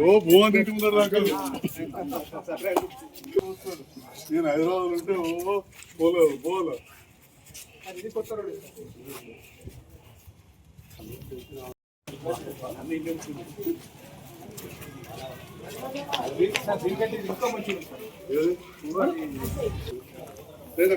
ఓ భువన్ ఇంటి ముందర నేను హైదరాబాద్ ఉంటే ఓ పోలే పోలే. ఏది? లేదా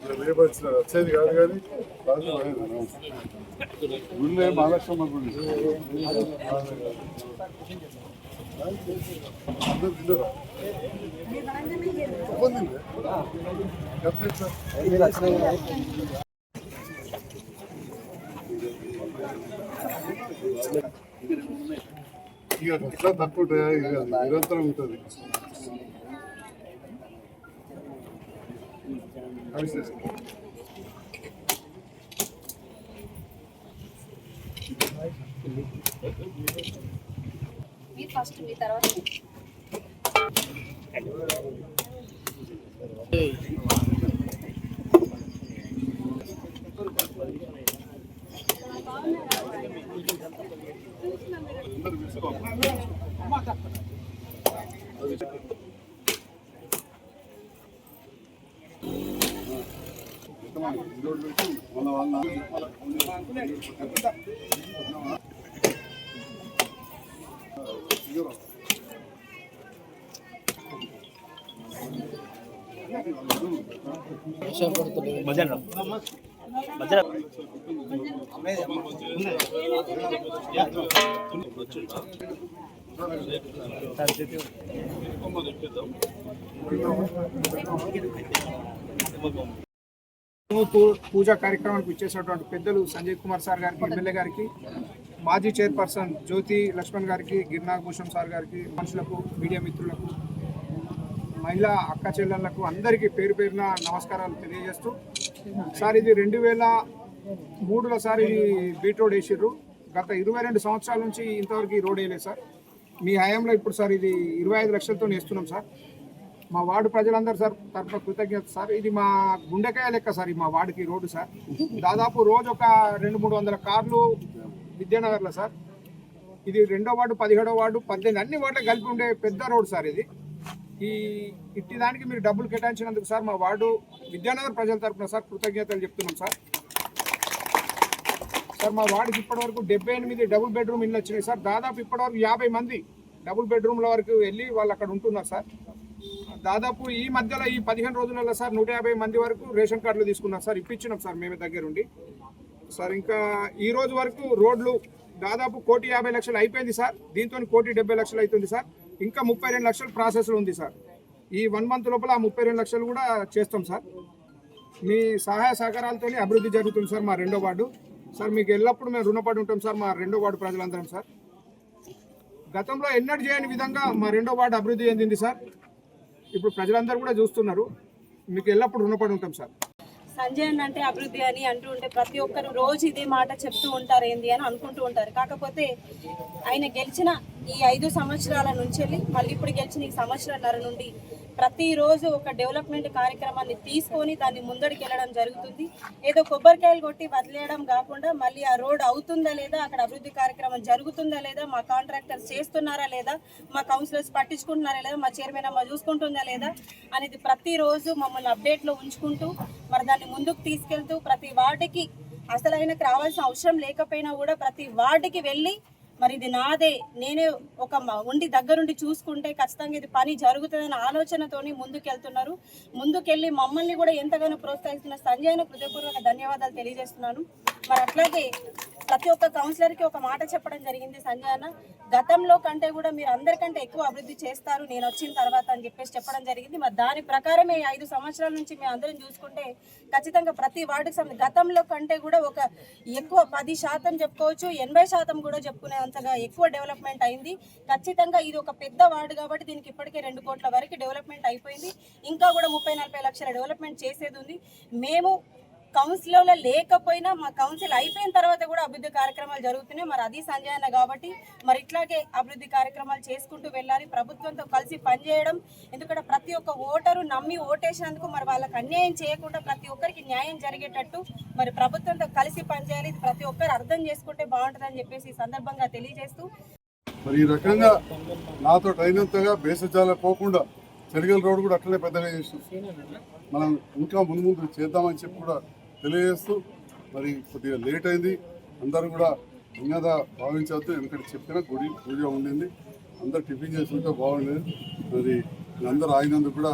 వచ్చేది కాదు కానీ గుళ్ళే మహాలక్ష్మ గుడి అందరు ఎట్లా? ఇక ఎట్లా తక్కువ? ఇక నిరంతరం ఉంటుంది కలిసి మీరు ఫస్ట్ మీ తర్వాత అందరు తీసుకో. ఎంతమంది? ఇరవై నుంచి మన వాళ్ళ ఇయ్యరా. పూ- పూజా కార్యక్రమానికి ఇచ్చేసినటువంటి పెద్దలు సంజయ్ కుమార్ సార్ గారికి ఎమ్మెల్యే గారికి మాజీ చైర్పర్సన్ జ్యోతి లక్ష్మణ్ గారికి గిరినాగభూషణ్ సార్ గారికి మనుషులకు మీడియా మిత్రులకు మహిళా అక్క చెల్లెళ్ళకు అందరికీ పేరు పేరున నమస్కారాలు తెలియజేస్తూ సార్ ఇది రెండు వేల మూడులో సార్ ఇది బీట్ రోడ్ వేసిర్రు. గత ఇరవై రెండు సంవత్సరాల నుంచి ఇంతవరకు ఈ రోడ్ వేయలేదు సార్. మీ హయాంలో ఇప్పుడు సార్ ఇది ఇరవై ఐదు లక్షలతో వేస్తున్నాం సార్. మా వార్డు ప్రజలందరూ సార్ తరఫున కృతజ్ఞత సార్. ఇది మా గుండెకాయ లెక్క సార్ మా వార్డుకి రోడ్డు సార్. దాదాపు రోజు ఒక రెండు మూడు వందల కార్లు విద్యానగర్లో సార్. ఇది రెండో వార్డు పదిహేడో వార్డు పద్దెనిమిది అన్ని వార్డులు కలిపి ఉండే పెద్ద రోడ్డు సార్ ఇది. ఈ ఇట్టి దానికి మీరు డబ్బులు కేటాయించినందుకు సార్ మా వార్డు విద్యానగర్ ప్రజల తరఫున సార్ కృతజ్ఞతలు చెప్తున్నాం సార్. సార్ మా వార్డుకి ఇప్పటివరకు డెబ్బై ఎనిమిది డబుల్ బెడ్రూమ్ ఇల్లు వచ్చినాయి సార్. దాదాపు ఇప్పటివరకు యాభై మంది డబుల్ బెడ్రూమ్ల వరకు వెళ్ళి వాళ్ళు అక్కడ ఉంటున్నారు సార్. దాదాపు ఈ మధ్యలో ఈ పదిహేను రోజులలో సార్ నూట యాభై మంది వరకు రేషన్ కార్డులు తీసుకున్నాం సార్ ఇప్పించినాం సార్ మేమే దగ్గరుండి. సార్ ఇంకా ఈ రోజు వరకు రోడ్లు దాదాపు కోటి యాభై లక్షలు అయిపోయింది సార్ దీంతో కోటి డెబ్బై లక్షలు అవుతుంది సార్. ఇంకా ముప్పై రెండు లక్షలు ప్రాసెస్లో ఉంది సార్. ఈ వన్ మంత్ లోపల ఆ ముప్పై రెండు లక్షలు కూడా చేస్తాం సార్. మీ సహాయ సహకారాలతో అభివృద్ధి జరుగుతుంది సార్ మా రెండో వార్డు. సార్ మీకు ఎల్లప్పుడూ మేము రుణపడి ఉంటాం సార్ మా రెండో వార్డు ప్రజలందరం సార్. గతంలో ఎన్నడూ చేయని విధంగా మా రెండో వార్డు అభివృద్ధి చెందింది సార్. ఇప్పుడు ప్రజలందరూ కూడా చూస్తున్నారు. మీకు ఎల్లప్పుడు రుణపడి ఉంటాం సార్. సంజయ్ అంటే అభివృద్ధి అని అంటూ ఉంటే ప్రతి ఒక్కరు రోజు ఇదే మాట చెప్తూ ఉంటారు ఏంది అని అనుకుంటూ ఉంటారు. కాకపోతే ఆయన గెలిచిన ఈ ఐదు సంవత్సరాల నుంచి వెళ్ళి మళ్ళీ ఇప్పుడు గెలిచిన ఈ సంవత్సరాల నుండి ప్రతిరోజు ఒక డెవలప్మెంట్ కార్యక్రమాన్ని తీసుకొని దాన్ని ముందడికి వెళ్ళడం జరుగుతుంది. ఏదో కొబ్బరికాయలు కొట్టి వదిలేయడం కాకుండా మళ్ళీ ఆ రోడ్ అవుతుందా లేదా అక్కడ అభివృద్ధి కార్యక్రమం జరుగుతుందా లేదా మా కాంట్రాక్టర్స్ చేస్తున్నారా లేదా మా కౌన్సిలర్స్ పట్టించుకుంటున్నారా లేదా మా చైర్మన్ అమ్మ చూసుకుంటుందా లేదా అనేది ప్రతిరోజు మమ్మల్ని అప్డేట్లో ఉంచుకుంటూ మరి దాన్ని ముందుకు తీసుకెళ్తూ ప్రతి వార్డుకి అసలు ఆయనకు రావాల్సిన అవసరం లేకపోయినా కూడా ప్రతి వార్డుకి వెళ్ళి మరి ఇది నాదే. నేనే ఒక ఉండి దగ్గరుండి చూసుకుంటే ఖచ్చితంగా ఇది పని జరుగుతుందనే ఆలోచనతోని ముందుకెళ్తున్నారు. ముందుకెళ్ళి మమ్మల్ని కూడా ఎంతగానో ప్రోత్సహిస్తున్న సంజయ్ను హృదయపూర్వక ధన్యవాదాలు తెలియజేస్తున్నాను. మరి అట్లాగే ప్రతి ఒక్క కౌన్సిలర్కి ఒక మాట చెప్పడం జరిగింది సంజయ్ అన్న. గతంలో కంటే కూడా మీరు అందరికంటే ఎక్కువ అభివృద్ధి చేస్తారు నేను వచ్చిన తర్వాత అని చెప్పేసి చెప్పడం జరిగింది. మరి దాని ప్రకారమే ఐదు సంవత్సరాల నుంచి మేము అందరం చూసుకుంటే ఖచ్చితంగా ప్రతి వార్డుకి సంబంధించి గతంలో కంటే కూడా ఒక ఎక్కువ పది శాతం చెప్పుకోవచ్చు ఎనభై శాతం కూడా అంతగా ఎక్కువ డెవలప్మెంట్ అయింది. ఖచ్చితంగా ఇది ఒక పెద్ద వార్డు కాబట్టి దీనికి ఇప్పటికే రెండు కోట్ల వరకు డెవలప్మెంట్ అయిపోయింది. ఇంకా కూడా ముప్పై నలభై లక్షల డెవలప్మెంట్ చేసేది ఉంది. మేము కౌన్సిల్లో లేకపోయినా మా కౌన్సిల్ అయిపోయిన తర్వాత కూడా అభివృద్ధి కార్యక్రమాలు జరుగుతున్నాయి. మరి అది సంజయ్ అన్న కాబట్టి మరి ఇట్లాగే అభివృద్ధి కార్యక్రమాలు చేసుకుంటూ వెళ్ళాలి. ప్రభుత్వంతో కలిసి పనిచేయడం ఎందుకంటే ప్రతి ఒక్క ఓటరు నమ్మి ఓటేసినందుకు మరి వాళ్ళకి అన్యాయం చేయకుండా ప్రతి ఒక్కరికి న్యాయం జరిగేటట్టు మరి ప్రభుత్వంతో కలిసి పనిచేయాలి. ఇది ప్రతి ఒక్కరు అర్థం చేసుకుంటే బాగుంటుందని చెప్పేసి ఈ సందర్భంగా తెలియజేస్తూ. మరి ఈ రకంగా నాతో అయినంతగా బేసజాల పోకుండా చెరిగల రోడ్డు కూడా అట్లనే పెద్దగా చేసినాం మనం ఇంకా ముందు ముందు చేద్దామని చెప్పి కూడా తెలియజేస్తూ మరి కొద్దిగా లేట్ అయింది. అందరూ కూడా ఇంకా భావించవద్దు. ఎందుకంటే చెప్పిన గుడి పూజ ఉండింది. అందరు టిఫిన్ చేసి ఉంటే బాగుండేది. మరి అందరూ ఆగినందుకు కూడా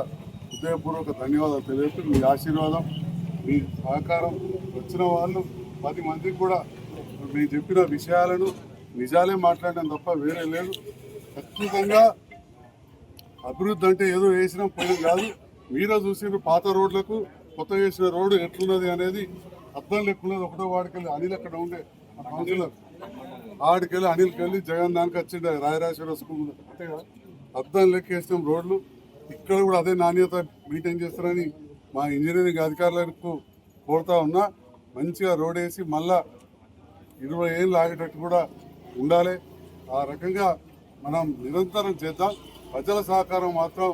హృదయపూర్వక ధన్యవాదాలు తెలియజేస్తూ మీ ఆశీర్వాదం మీ సహకారం వచ్చిన వాళ్ళు పది మందికి కూడా మేము చెప్పిన విషయాలను నిజాలే మాట్లాడడం తప్ప వేరే లేదు. ఖచ్చితంగా అభివృద్ధి అంటే ఏదో వేసినా పోయినాం కాదు. మీరే చూసిన పాత రోడ్లకు కొత్త వేసిన రోడ్డు ఎట్లున్నది అనేది అర్థం లెక్కున్నది ఒకటో వాడికెళ్ళి అనిల్ అక్కడ ఉండే కౌన్సిలర్. ఆడికెళ్ళి అనిల్కి వెళ్ళి జగన్ దానికి వచ్చిండే రాయరాజేశ్వర స్కూల్. అంతే కదా అర్థం లెక్కేసిన రోడ్లు. ఇక్కడ కూడా అదే నాణ్యత మెయింటైన్ చేస్తారని మా ఇంజనీరింగ్ అధికారులకు కోరుతా ఉన్నా మంచిగా రోడ్ వేసి మళ్ళా ఇరవై ఏళ్ళు ఆగేటట్టు కూడా ఉండాలి. ఆ రకంగా మనం నిరంతరం చేద్దాం. ప్రజల సహకారం మాత్రం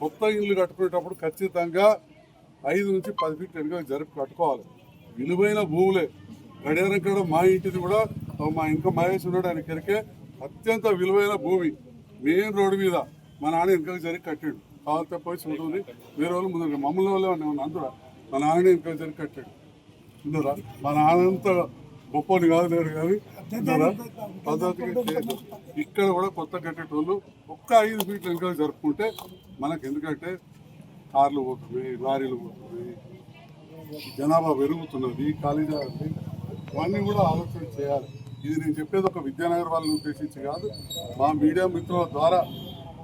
కొత్త ఇల్లు కట్టుకునేటప్పుడు ఖచ్చితంగా ఐదు నుంచి పది ఫీట్ వెనుక జరుపు కట్టుకోవాలి. విలువైన భూములే. గడియారం కూడా మా ఇంటిది కూడా మా ఇంకా మహేష్ ఉన్నాడు ఆయన కెరికే అత్యంత విలువైన భూమి. మెయిన్ రోడ్డు మీద మా నాన్న ఇంకా జరిగి కట్టాడు. కావాలంటే పోయి చూడండి వేరే వాళ్ళు ముందు మమ్మల్ని వాళ్ళే అందులో మా నాన్న ఇంకా జరిగి కట్టాడు. ఇందురా మా నాన్నంత గొప్పని కాదు లేడు కానీ. పద్ధతిగా ఇక్కడ కూడా కొత్త కట్టేటోళ్ళు ఒక్క ఐదు ఫీట్లు ఇంకా జరుపుకుంటే మనకు ఎందుకంటే కార్లు పోతున్నాయి లారీలు పోతున్నాయి జనాభా పెరుగుతున్నది ఖాళీ ఇవన్నీ కూడా ఆలోచన చేయాలి. ఇది నేను చెప్పేది ఒక విద్యానగర్ వాళ్ళని ఉద్దేశించి కాదు. మా మీడియా మిత్రుల ద్వారా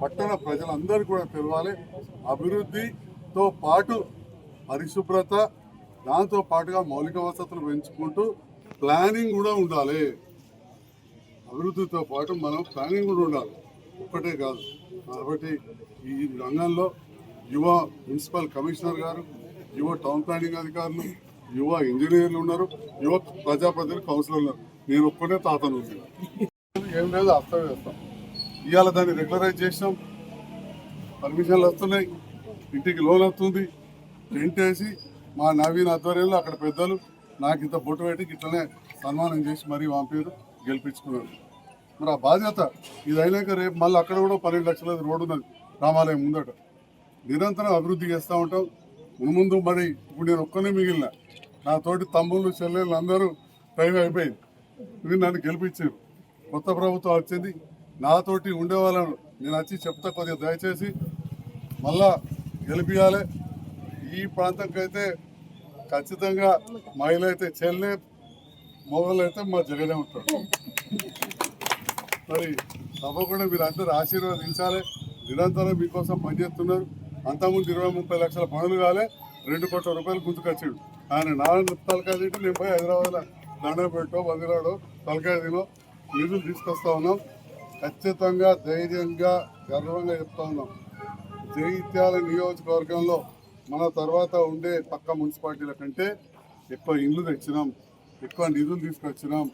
పట్టణ ప్రజలందరూ కూడా తెలవాలి. అభివృద్ధితో పాటు పరిశుభ్రత దాంతో పాటుగా మౌలిక వసతులు పెంచుకుంటూ ప్లానింగ్ కూడా ఉండాలి. అభివృద్ధితో పాటు మనం ప్లానింగ్ కూడా ఉండాలి. ఒక్కటే కాదు. కాబట్టి ఈ రంగంలో యువ మున్సిపల్ కమిషనర్ గారు యువ టౌన్ ప్లానింగ్ అధికారులు యువ ఇంజనీర్లు ఉన్నారు యువ ప్రజాప్రతినిధులు కౌన్సిలర్ ఉన్నారు. నేను ఒక్కటే తాతను ఉంది ఏం లేదు అర్థం ఇవాళ దాన్ని రెగ్యులరైజ్ చేసినాం. పర్మిషన్లు వస్తున్నాయి. ఇంటికి లోన్ వస్తుంది. టెంట్ వేసి మా నవీన్ ఆధ్వర్యంలో అక్కడ పెద్దలు నాకు ఇంత బొట్టు పెట్టి ఇట్లనే సన్మానం చేసి మరీ వాంపేరు గెలిపించుకున్నారు. మరి ఆ బాధ్యత ఇది అయినాక రేపు మళ్ళీ అక్కడ కూడా పన్నెండు లక్షల రోడ్డు ఉన్నది రామాలయం ముందట. నిరంతరం అభివృద్ధి చేస్తూ ఉంటాం. ముందు మరి ఇప్పుడు నేను ఒక్కనే మిగిలిన. నా తోటి తమ్ముళ్ళు చెల్లెళ్ళు అందరూ టైం అయిపోయింది. ఇది నన్ను గెలిపించారు. కొత్త ప్రభుత్వం వచ్చింది. నాతోటి ఉండే వాళ్ళను నేను వచ్చి చెప్తా కొద్దిగా దయచేసి మళ్ళా గెలిపియాలి. ఈ ప్రాంతంకైతే ఖచ్చితంగా మహిళ అయితే చెల్లె మొగలు అయితే మా జగనే ఉంటాడు మరి తప్పకుండా మీరు అందరూ ఆశీర్వాదించాలి. నిరంతరం మీకోసం పనిచేస్తున్నారు. అంతకుముందు ఇరవై ముప్పై లక్షల పనులు కాలే రెండు కోట్ల రూపాయలు గుంతుకొచ్చాడు. ఆయన నా తలకాయ తింటే నేను పోయి హైదరాబాద్లో దండపెట్టో వదిలాడో తలకాయ తినో నిధులు తీసుకొస్తా ఉన్నాం. ఖచ్చితంగా ధైర్యంగా గర్వంగా చెప్తా ఉన్నాం. జైత్యాల నియోజకవర్గంలో మన తర్వాత ఉండే పక్క మున్సిపాలిటీల కంటే ఎక్కువ ఇండ్లు తెచ్చినాం ఎక్కువ నిధులు తీసుకొచ్చినాం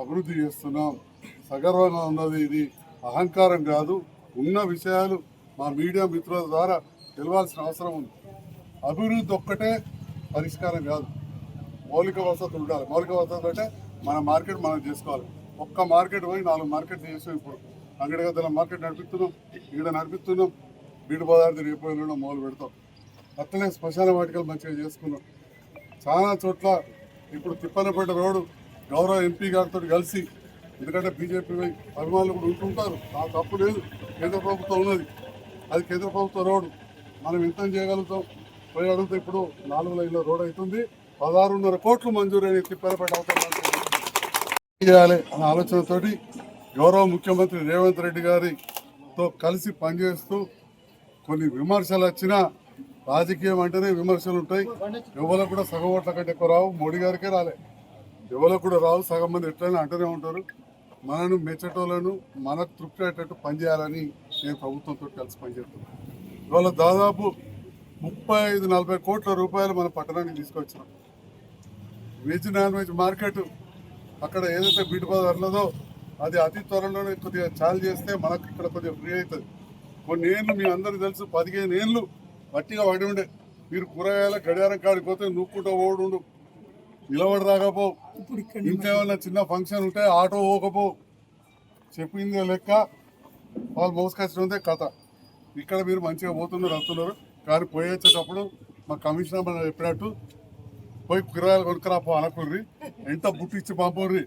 అభివృద్ధి చేస్తున్నాం. సగర్వంగా ఉన్నది ఇది అహంకారం కాదు ఉన్న విషయాలు మా మీడియా మిత్రుల ద్వారా తెలవాల్సిన అవసరం ఉంది. అభివృద్ధి ఒక్కటే పరిష్కారం కాదు. మౌలిక వసతులు ఉండాలి. మౌలిక వసతులు అంటే మన మార్కెట్ మనం చేసుకోవాలి. ఒక్క మార్కెట్ పోయి నాలుగు మార్కెట్ చేసాం ఇప్పుడు. అంగడిగద్దల మార్కెట్ నడిపిస్తున్నాం. ఈడ నడిపిస్తున్నాం. బీడు పదార్థం రేపు మొదలు పెడతాం. అట్లనే శ్మశాన వాటికలు మంచిగా చేసుకున్నాం. చాలా చోట్ల ఇప్పుడు తిప్పనపేట రోడ్డు గౌరవ ఎంపీ గారితో కలిసి ఎందుకంటే బీజేపీ అభిమానులు కూడా ఉంటుంటారు. నాకు తప్పు లేదు. కేంద్ర ప్రభుత్వం ఉన్నది. అది కేంద్ర ప్రభుత్వ రోడ్డు. మనం ఎంత చేయగలుగుతాం? పోయి అడిగితే ఇప్పుడు నాలుగు లైన్ల రోడ్ అవుతుంది. పదహారున్నర కోట్లు మంజూరైన తిప్పలపేట అవతల చేయాలి అనే ఆలోచనతోటి గౌరవ ముఖ్యమంత్రి రేవంత్ రెడ్డి గారితో కలిసి పనిచేస్తూ కొన్ని విమర్శలు వచ్చినా రాజకీయం అంటేనే విమర్శలు ఉంటాయి. ఎవరికి కూడా సగం ఓట్ల కంటే ఎక్కువ రావు. మోడీ గారికే రాలే. ఎవరికి కూడా రావు. సగం మంది ఎట్లయినా అంటూనే ఉంటారు. మనను మెచ్చటోళ్ళను మనకు తృప్తి అయ్యేటట్టు పనిచేయాలని నేను ప్రభుత్వంతో కలిసి పనిచేస్తున్నాను ఇవాళ దాదాపు ముప్పై ఐదు నలభై కోట్ల రూపాయలు మన పట్టణానికి తీసుకొచ్చినాం. వెజ్ నాన్ వెజ్ మార్కెట్ అక్కడ ఏదైతే బీట్ బజార్ ఉన్నదో అది అతి త్వరలోనే కొద్దిగా చాలు చేస్తే మనకు ఇక్కడ కొద్దిగా ఫ్రీ అవుతుంది. కొన్ని ఏళ్ళు మీ అందరికీ తెలుసు పదిహేను ఏళ్ళు వట్టిగా పడి ఉండే. మీరు కూరగాయల గడియారం కాడికి పోతే నూక్కుంటూ ఓడుండు నిలబడి రాకపో. ఇంకేమన్నా చిన్న ఫంక్షన్ ఉంటే ఆటో పోకపో. చెప్పింది లెక్క వాళ్ళు మోసుకొచ్చినందే కథ. ఇక్కడ మీరు మంచిగా పోతున్నారు వస్తున్నారు కానీ పోయేసేటప్పుడు వచ్చేటప్పుడు మా కమిషనర్ మనం చెప్పినట్టు పోయి కూరగాయలు కొనుక్కరాపో అనకుర్రి. ఎంత బుట్టి ఇచ్చి పంపుర్రి.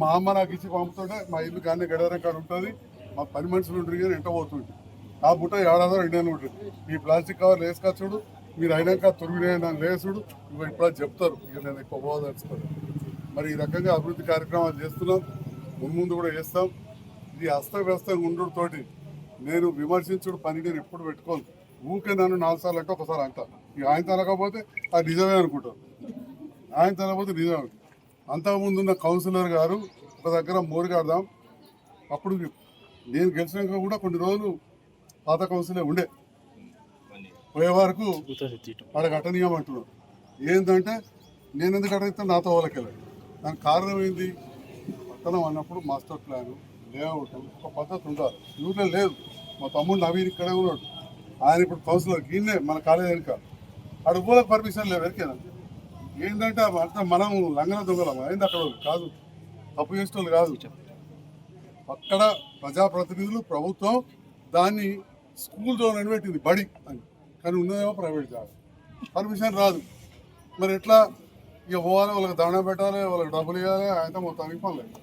మా అమ్మ నాకు ఇచ్చి పంపుతుంటే మా ఇల్లు కానీ గడవరం కాడ ఉంటుంది. మా పని మనుషులు ఉంటుంది కానీ ఎంట పోతుంది ఆ బుట్ట ఏడాదో రెండేళ్ళు ఉంటుంది ఈ ప్లాస్టిక్ కవర్ వేసుకొచ్చుడు మీరు అయినాక తురిగిన లేసుడు ఇవి ఇప్పుడు చెప్తారు. ఇక నేను ఎక్కువ పోదలుచుకోను. మరి ఈ రకంగా అభివృద్ధి కార్యక్రమాలు చేస్తున్నాం. ముందు కూడా చేస్తాం. ఈ అస్తవ్యస్తంగా ఉండుతోటి నేను విమర్శించుడు పని నేను ఎప్పుడు పెట్టుకోను. ఊకే నన్ను నాలుగు సార్లు అంటే ఒకసారి అంటాను ఇక ఆయన తనకపోతే అది నిజమే అనుకుంటాను ఆయన తనకపోతే నిజమే అంతకుముందు ఉన్న కౌన్సిలర్ గారు ఒక దగ్గర మోరుగాడదాం అప్పుడు నేను గెలిచినాక కూడా కొన్ని రోజులు పాత కౌన్సిలే ఉండే. పోయే వరకు వాడు కట్టనీయమంటున్నాడు ఏంటంటే నేను ఎందుకు అడిగితే నాతో వాళ్ళకి వెళ్ళాడు దానికి కారణం ఏంది? పట్టణం అన్నప్పుడు మాస్టర్ ప్లాన్. లేఅవుట్ ఒక పద్ధతి ఉండాలి? ఊళ్ళో లేదు. మా తమ్ముడు నవీన్ ఇక్కడే ఉన్నాడు. ఆయన ఇప్పుడు కౌన్సిలర్ ఈయనే మన కాలేజ్ వెనుక అక్కడ అడుగులకు పర్మిషన్ లేవు ఎరికేనా ఏంటంటే అంతా మనం లంగన దొంగలం. అయింది అక్కడ కాదు. తప్పు చేసిన కాదు. అక్కడ ప్రజాప్రతినిధులు ప్రభుత్వం దాన్ని స్కూల్ జోన్ అని పెట్టింది బడి అని. కానీ ఉన్నదేమో ప్రైవేట్ జాబ్. పర్మిషన్ రాదు. మరి ఎట్లా? ఇక పోవాలి వాళ్ళకి దండం పెట్టాలి వాళ్ళకి డబ్బులు ఇవ్వాలి అయితే మొత్తం పని లేదు